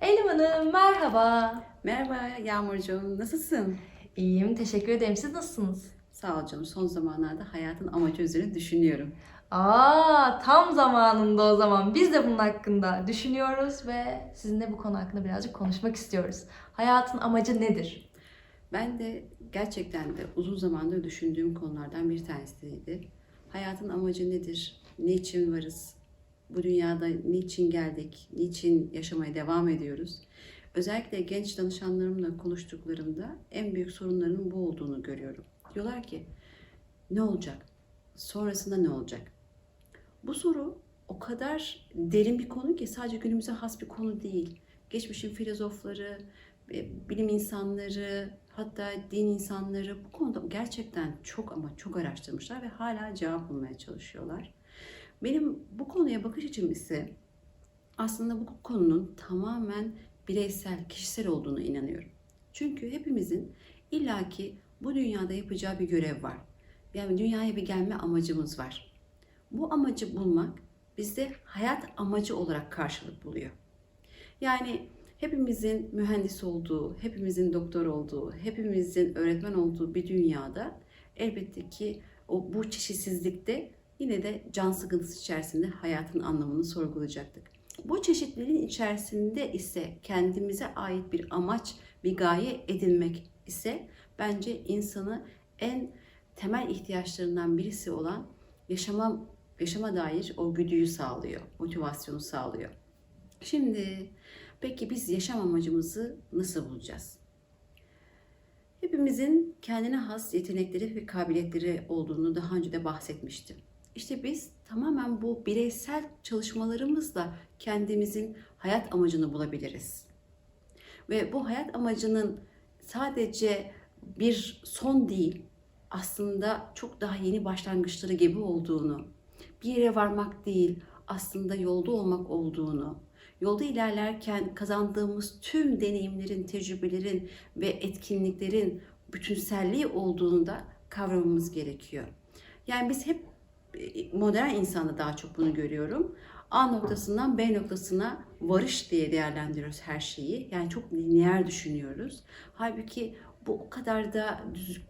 Elim Hanım merhaba. Merhaba Yağmurcuğum, nasılsın? İyiyim, teşekkür ederim. Siz nasılsınız? Sağ ol canım, son zamanlarda hayatın amacı üzerine düşünüyorum. Aa, tam zamanında o zaman. Biz de bunun hakkında düşünüyoruz ve sizinle bu konu hakkında birazcık konuşmak istiyoruz. Hayatın amacı nedir? Ben de gerçekten de uzun zamandır düşündüğüm konulardan bir tanesiydi. Hayatın amacı nedir? Niçin varız? Bu dünyada niçin geldik? Niçin yaşamaya devam ediyoruz? Özellikle genç danışanlarımla konuştuklarımda en büyük sorunlarının bu olduğunu görüyorum. Diyorlar ki ne olacak? Sonrasında ne olacak? Bu soru o kadar derin bir konu ki sadece günümüze has bir konu değil. Geçmişin filozofları, e, bilim insanları, hatta din insanları bu konuda gerçekten çok ama çok araştırmışlar ve hala cevap bulmaya çalışıyorlar. Benim bu konuya bakış açım ise aslında bu konunun tamamen bireysel, kişisel olduğunu inanıyorum. Çünkü hepimizin illaki bu dünyada yapacağı bir görev var. Yani dünyaya bir gelme amacımız var. Bu amacı bulmak bizde hayat amacı olarak karşılık buluyor. Yani hepimizin mühendis olduğu, hepimizin doktor olduğu, hepimizin öğretmen olduğu bir dünyada elbette ki o bu çeşitsizlikte yine de can sıkıntısı içerisinde hayatın anlamını sorgulayacaktık. Bu çeşitliliğin içerisinde ise kendimize ait bir amaç, bir gaye edinmek ise bence insanı en temel ihtiyaçlarından birisi olan yaşama yaşama dair o güdüyü sağlıyor, motivasyonu sağlıyor. Şimdi peki biz yaşam amacımızı nasıl bulacağız? Hepimizin kendine has yetenekleri ve kabiliyetleri olduğunu daha önce de bahsetmiştim. İşte biz tamamen bu bireysel çalışmalarımızla kendimizin hayat amacını bulabiliriz. Ve bu hayat amacının sadece bir son değil, aslında çok daha yeni başlangıçları gibi olduğunu, bir yere varmak değil, aslında yolda olmak olduğunu, yolda ilerlerken kazandığımız tüm deneyimlerin, tecrübelerin ve etkinliklerin bütünselliği olduğunu da kavramamız gerekiyor. Yani biz hep modern insanda daha çok bunu görüyorum. A noktasından B noktasına varış diye değerlendiriyoruz her şeyi. Yani çok lineer düşünüyoruz. Halbuki bu o kadar da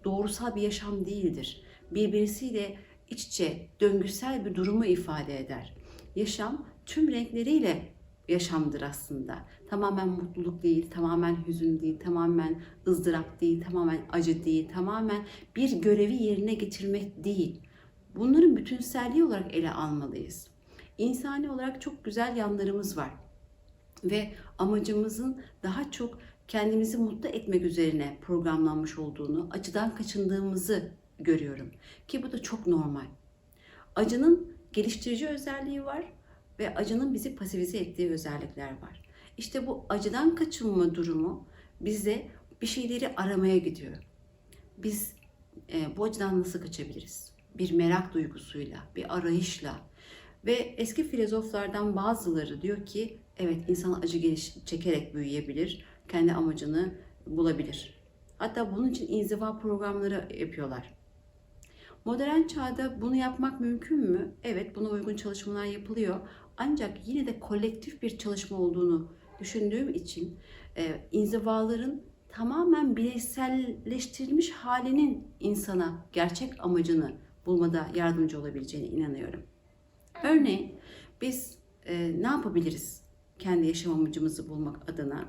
doğrusal bir yaşam değildir. Birbirisiyle iç içe, döngüsel bir durumu ifade eder. Yaşam tüm renkleriyle yaşamdır aslında. Tamamen mutluluk değil, tamamen hüzün değil, tamamen ızdırap değil, tamamen acı değil, tamamen bir görevi yerine getirmek değil. Bunların bütünselliği olarak ele almalıyız. İnsani olarak çok güzel yanlarımız var. Ve amacımızın daha çok kendimizi mutlu etmek üzerine programlanmış olduğunu, acıdan kaçındığımızı görüyorum. Ki bu da çok normal. Acının geliştirici özelliği var ve acının bizi pasifize ettiği özellikler var. İşte bu acıdan kaçınma durumu bize bir şeyleri aramaya gidiyor. Biz e, bu acıdan nasıl kaçabiliriz? Bir merak duygusuyla, bir arayışla ve eski filozoflardan bazıları diyor ki evet insan acı geliş, çekerek büyüyebilir, kendi amacını bulabilir. Hatta bunun için inziva programları yapıyorlar. Modern çağda bunu yapmak mümkün mü? Evet, buna uygun çalışmalar yapılıyor. Ancak yine de kolektif bir çalışma olduğunu düşündüğüm için e, inzivaların tamamen bireyselleştirilmiş halinin insana gerçek amacını bulmada yardımcı olabileceğine inanıyorum. Örneğin biz e, ne yapabiliriz kendi yaşam amacımızı bulmak adına?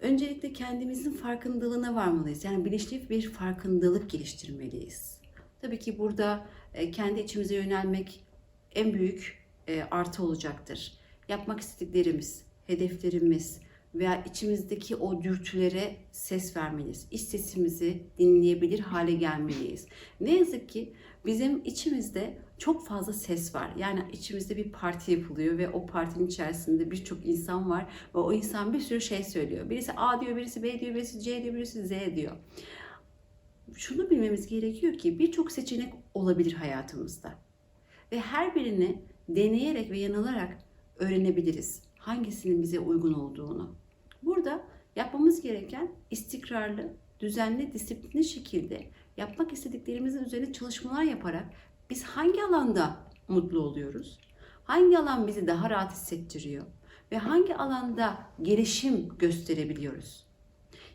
Öncelikle kendimizin farkındalığına varmalıyız. Yani bilinçli bir farkındalık geliştirmeliyiz. Tabii ki burada e, kendi içimize yönelmek en büyük e, artı olacaktır. Yapmak istediklerimiz, hedeflerimiz veya içimizdeki o dürtülere ses vermeliyiz. İç sesimizi dinleyebilir hale gelmeliyiz. Ne yazık ki bizim içimizde çok fazla ses var. Yani içimizde bir parti yapılıyor ve o partinin içerisinde birçok insan var ve o insan bir sürü şey söylüyor. Birisi A diyor, birisi B diyor, birisi C diyor, birisi Z diyor. Şunu bilmemiz gerekiyor ki birçok seçenek olabilir hayatımızda. Ve her birini deneyerek ve yanılarak öğrenebiliriz. Hangisinin bize uygun olduğunu. Burada yapmamız gereken istikrarlı, düzenli, disiplinli şekilde yapmak istediklerimizin üzerine çalışmalar yaparak biz hangi alanda mutlu oluyoruz? Hangi alan bizi daha rahat hissettiriyor? ve hangi alanda gelişim gösterebiliyoruz?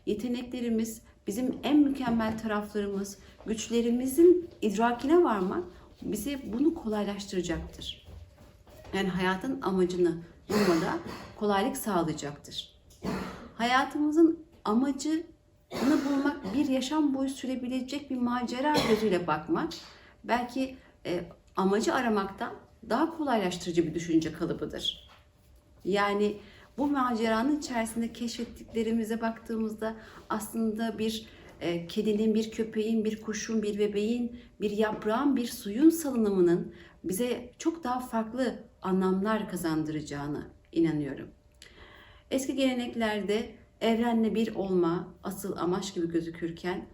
Yeteneklerimiz, bizim en mükemmel taraflarımız, güçlerimizin idrakine varmak bize bunu kolaylaştıracaktır. Yani hayatın amacını bulmada kolaylık sağlayacaktır. Hayatımızın amacını bulmak bir yaşam boyu sürebilecek bir macera gözüyle bakmak belki e, amacı aramaktan daha kolaylaştırıcı bir düşünce kalıbıdır. Yani bu maceranın içerisinde keşfettiklerimize baktığımızda aslında bir e, kedinin, bir köpeğin, bir kuşun, bir bebeğin, bir yaprağın, bir suyun salınımının bize çok daha farklı anlamlar kazandıracağını inanıyorum. Eski geleneklerde evrenle bir olma asıl amaç gibi gözükürken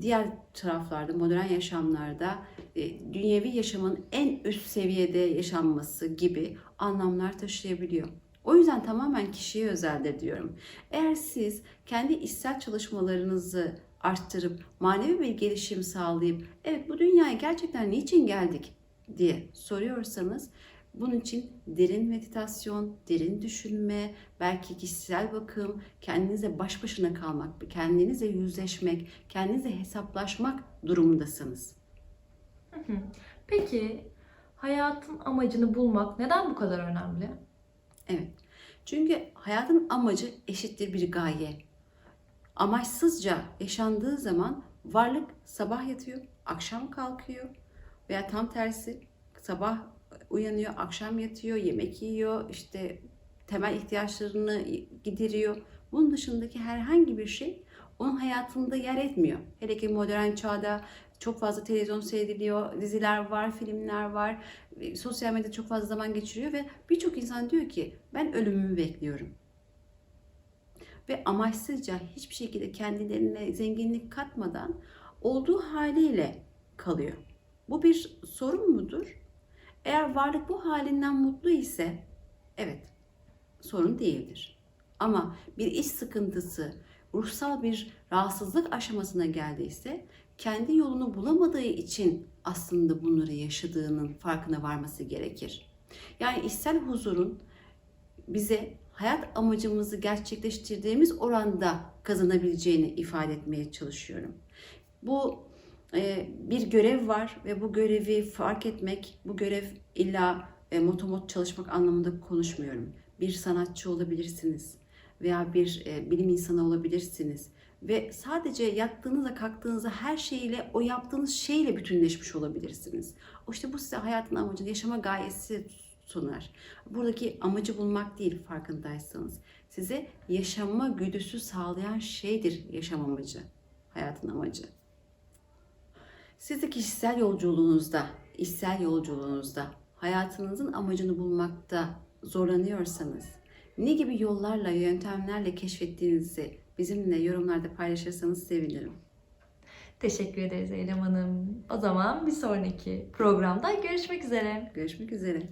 diğer taraflarda modern yaşamlarda e, dünyevi yaşamın en üst seviyede yaşanması gibi anlamlar taşıyabiliyor. O yüzden tamamen kişiye özeldir diyorum. Eğer siz kendi içsel çalışmalarınızı arttırıp manevi bir gelişim sağlayıp evet bu dünyaya gerçekten niçin geldik diye soruyorsanız bunun için derin meditasyon, derin düşünme, belki kişisel bakım, kendinize baş başına kalmak, kendinize yüzleşmek, kendinize hesaplaşmak durumundasınız. Peki hayatın amacını bulmak neden bu kadar önemli? Evet. Çünkü hayatın amacı eşittir bir gaye. Amaçsızca yaşandığı zaman varlık sabah yatıyor, akşam kalkıyor veya tam tersi sabah uyanıyor, akşam yatıyor, yemek yiyor, işte temel ihtiyaçlarını gideriyor. Bunun dışındaki herhangi bir şey onun hayatında yer etmiyor. Hele ki modern çağda çok fazla televizyon seyrediliyor, diziler var, filmler var, sosyal medyada çok fazla zaman geçiriyor ve birçok insan diyor ki ben ölümümü bekliyorum. Ve amaçsızca hiçbir şekilde kendilerine zenginlik katmadan olduğu haliyle kalıyor. Bu bir sorun mudur? Eğer varlık bu halinden mutlu ise evet sorun değildir. Ama bir iş sıkıntısı, ruhsal bir rahatsızlık aşamasına geldiyse kendi yolunu bulamadığı için aslında bunları yaşadığının farkına varması gerekir. Yani içsel huzurun bize hayat amacımızı gerçekleştirdiğimiz oranda kazanabileceğini ifade etmeye çalışıyorum. Bu e, bir görev var ve bu görevi fark etmek, bu görev illa e, motomot çalışmak anlamında konuşmuyorum. Bir sanatçı olabilirsiniz veya bir e, bilim insanı olabilirsiniz ve sadece yattığınızda kalktığınızda her şeyle o yaptığınız şeyle bütünleşmiş olabilirsiniz. O işte bu size hayatın amacını, yaşama gayesi sunar. Buradaki amacı bulmak değil farkındaysanız. Size yaşama güdüsü sağlayan şeydir yaşam amacı, hayatın amacı. Siz de kişisel yolculuğunuzda, içsel yolculuğunuzda hayatınızın amacını bulmakta zorlanıyorsanız, ne gibi yollarla, yöntemlerle keşfettiğinizi bizimle yorumlarda paylaşırsanız sevinirim. Teşekkür ederiz Eylem Hanım. O zaman bir sonraki programda görüşmek üzere. Görüşmek üzere.